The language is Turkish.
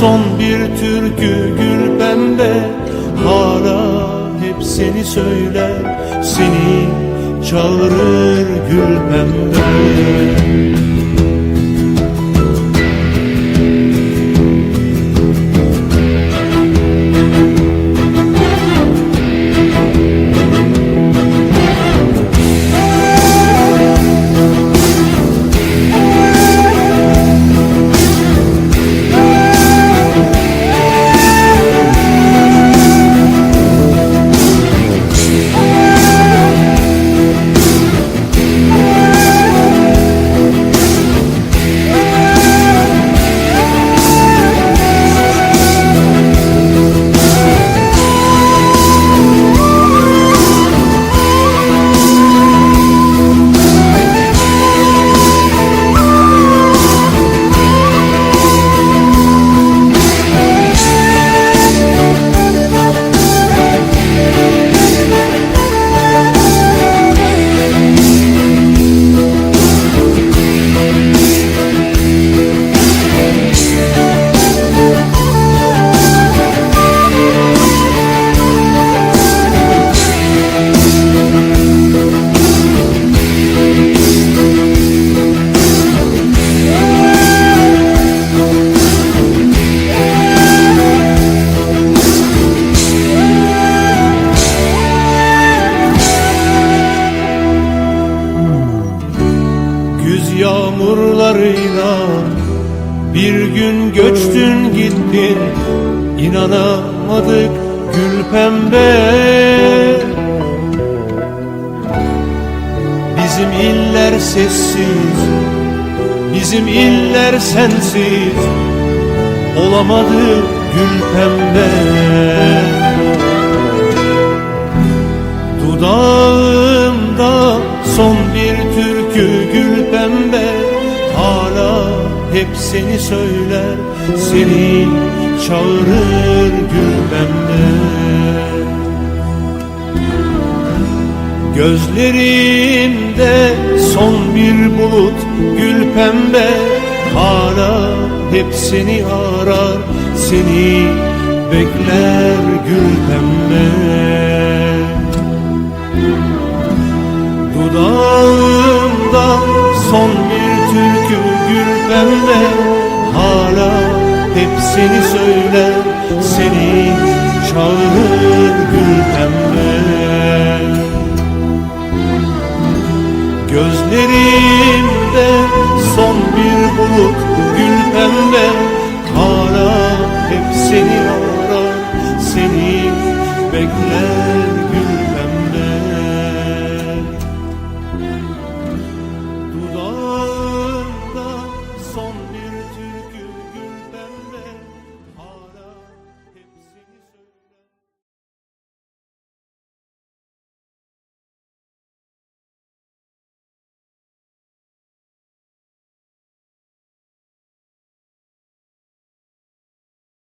son bir türkü gül pembe Hala hep seni söyler Seni çağırır gül pembe bir gün göçtün gittin İnanamadık gül pembe. Bizim iller sessiz Bizim iller sensiz Olamadı gül pembe. Dudağımda son bir türkü gül pembe hep seni söyler Seni çağırır gül pembe Gözlerimde son bir bulut gül pembe. Hala hep seni arar Seni bekler gül pembe. Dudağımda son gül pembe Hala hep seni söyler Seni çağırır gül pembe Gözlerimde son bir bulut gül pembe Hala hep seni arar Seni bekler.